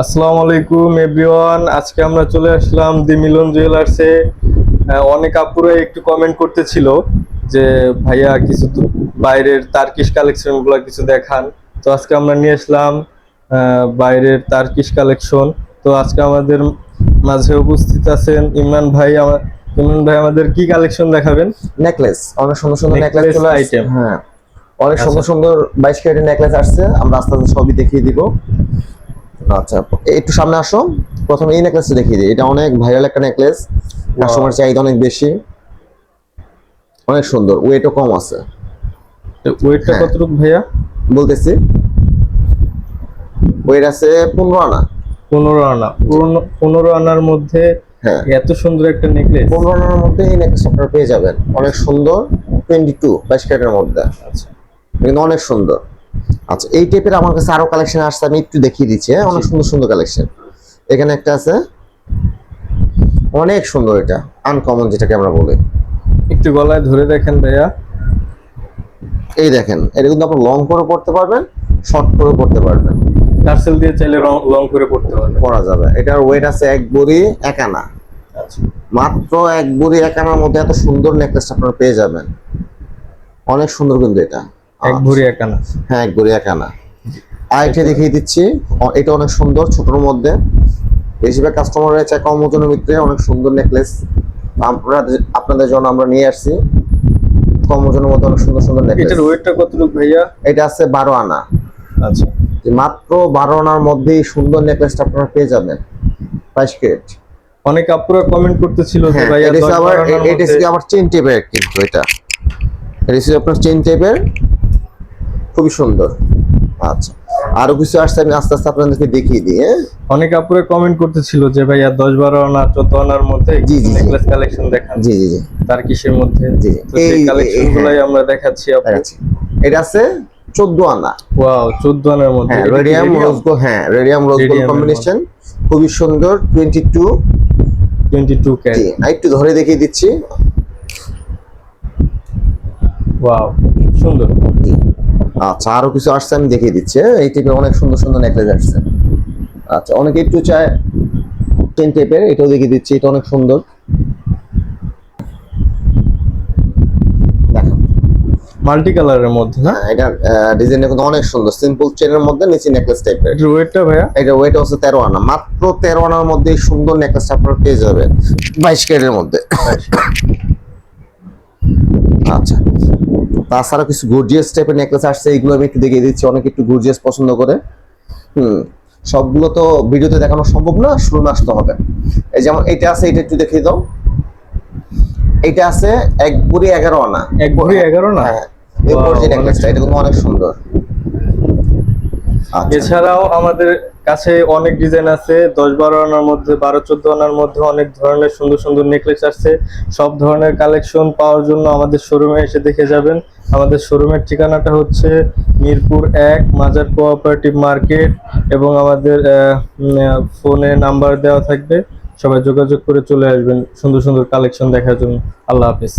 আসসালামু আলাইকুম এভরিওয়ান। আজকে আমরা চলে আসলাম দি মিলন জুয়েলার্সে। অনেক আপুরা একটু কমেন্ট করতেছিল যে ভাইয়া কিছু বাইরের তার্কিশ কালেকশনগুলো কিছু দেখান। তো আজকে আমরা নিয়ে আসলাম বাইরের তার্কিশ কালেকশন তো আজকে আমাদের মাঝে উপস্থিত আছেন ইমরান ভাই। আমার ইমরান ভাই আমাদের কি কালেকশন দেখাবেন? নেকলেস অনেক সুন্দর সুন্দর নেকলেস চলে হ্যাঁ। অনেক আচ্ছা। সুন্দর সুন্দর বাইশ ক্যারেটের নেকলেস আসছে। আমরা আস্তে আস্তে সবই দেখিয়ে দিব। আচ্ছা একটু সামনে আসো। প্রথমে এই নেকলেসটা দেখিয়ে দিই। এটা অনেক ভাইরাল একটা নেকলেস কাস্টমার চাহিদা অনেক বেশি। অনেক সুন্দর। ওয়েটও কম আছে। ওয়েটটা হ্যাঁ। কতটুকু ভাইয়া? বলতেছি। ওয়েট আছে পনেরো আনা। পনেরো আনা। পনেরো- আনার মধ্যে হ্যাঁ। এত সুন্দর একটা নেকলেস পনেরো আনার মধ্যে এই নেকলেস আপনারা পেয়ে যাবেন। অনেক সুন্দর। টোয়েন্টি টু বাইশ ক্যারেটের মধ্যে। আচ্ছা। কিন্তু অনেক সুন্দর। আচ্ছা এই টাইপের আমার কাছে আরও কালেকশন আসছে আমি একটু দেখিয়ে দিচ্ছি হ্যাঁ? অনেক সুন্দর সুন্দর কালেকশন এখানে একটা আছে। অনেক সুন্দর এটা আনকমন যেটাকে আমরা বলি। একটু গলায় ধরে দেখেন ভাইয়া। এই দেখেন এটা কিন্তু আপনি লং করে পড়তে পারবেন শর্ট করে পড়তে পারবেন। টার্সেল দিয়ে চাইলে লং করে পড়তে পারবেন। পরা যাবে। এটার ওয়েট আছে এক বড়ি এক আনা। আচ্ছা। মাত্র এক বড়ি এক আনার মধ্যে এত সুন্দর নেকলেস আপনারা পেয়ে যাবেন। অনেক সুন্দর কিন্তু এটা। এক ভরি এক আনা হ্যাঁ এক বড়ি এক আনা আরেকটা দেখিয়ে দিচ্ছি। এটা অনেক সুন্দর ছোটর মধ্যে। বেশিরভাগ কাস্টমার রয়েছে কম ওজনের ভিতরে অনেক সুন্দর নেকলেস আপনাদের আপনাদের জন্য আমরা নিয়ে আসছি। কম ওজনের মধ্যে অনেক সুন্দর সুন্দর নেকলেস এটার ওয়েটটা কতটুকু ভাইয়া? এটা আছে বারো আনা। আচ্ছা। মাত্র বারো আনার মধ্যেই সুন্দর নেকলেসটা আপনারা পেয়ে যাবেন। বাইশ ক্যারেট অনেক আপুরা কমেন্ট করতেছিল যে হ্যাঁ ভাইয়া এটা আবার এটা আবার চেন টেপের কিন্তু এটা। এটা আপনার চেন টেপের খুবই সুন্দর। আচ্ছা। আরও কিছু আসছে আমি আস্তে আস্তে আপনাদেরকে দেখিয়ে দিই হ্যাঁ? অনেক আপুরা কমেন্ট করতেছিল যে ভাইয়া দশ বারো আনা চোদ্দ আনার মধ্যে জি, জি। নেকলেস কালেকশন দেখান। জি জি জি। তার কিসের মধ্যে? জি। এই- কালেকশন গুলাই আমরা দেখাচ্ছি আপু। দেখাচ্ছি। এটা আছে চোদ্দ আনা। ওয়াও চোদ্দ আনার মধ্যে। হ্যাঁ রেডিয়াম radium? রোজ গোল্ড হ্যাঁ রেডিয়াম রোজ গোল্ড কম্বিনেশন খুবই সুন্দর টোয়েন্টি টু 22 ক্যারেট জি একটু ধরে দেখিয়ে দিচ্ছি। ওয়াও সুন্দর। জি। আচ্ছা আরও কিছু আসছে আমি দেখিয়ে দিচ্ছি হ্যাঁ? এই টাইপের অনেক সুন্দর সুন্দর নেকলেস আসছে। আচ্ছা অনেকে একটু চায় টেন টাইপের এটাও দেখিয়ে দিচ্ছি এটা অনেক সুন্দর। মাল্টি কালারের মধ্যে না? হ্যাঁ এটা ডিজাইনটা কিন্তু অনেক সুন্দর সিম্পল চেনের মধ্যে নিচে নেকলেস টাইপের এটার ওয়েটটা ভাইয়া? এটা ওয়েট হচ্ছে তেরো আনা মাত্র তেরো আনার মধ্যে সুন্দর নেকলেসটা আপনারা পেয়ে যাবেন বাইশ ক্যারেটের মধ্যে। আচ্ছা। তাছাড়া কিছু গর্জিয়াস টাইপের নেকলেস আসছে এইগুলো আমি একটু দেখিয়ে দিচ্ছি অনেকে একটু গর্জিয়াস পছন্দ করে। হুম সবগুলো তো ভিডিওতে দেখানো সম্ভব না শুরু আসতে হবে। এই যেমন এটা আছে এটা একটু দেখিয়ে দাও। এটা আছে এক বুড়ি এগারো আনা। এক ভরি এগারো না হ্যাঁ এই অনেক নেকলেসটা এটা কিন্তু অনেক সুন্দর। আচ্ছা। এছাড়াও আমাদের কাছে অনেক ডিজাইন আছে, দশ বারো আনার মধ্যে, বারো চোদ্দ আনার মধ্যে অনেক ধরনের সুন্দর সুন্দর নেকলেস আসছে। সব ধরনের কালেকশন পাওয়ার জন্য আমাদের শোরুমে এসে দেখে যাবেন। আমাদের শোরুমের ঠিকানাটা হচ্ছে মিরপুর এক, মাজার কোঅপারেটিভ মার্কেট এবং আমাদের ফোনে নাম্বার দেওয়া থাকবে। সবাই যোগাযোগ করে চলে আসবেন সুন্দর সুন্দর কালেকশন দেখার জন্য। আল্লাহ হাফিজ।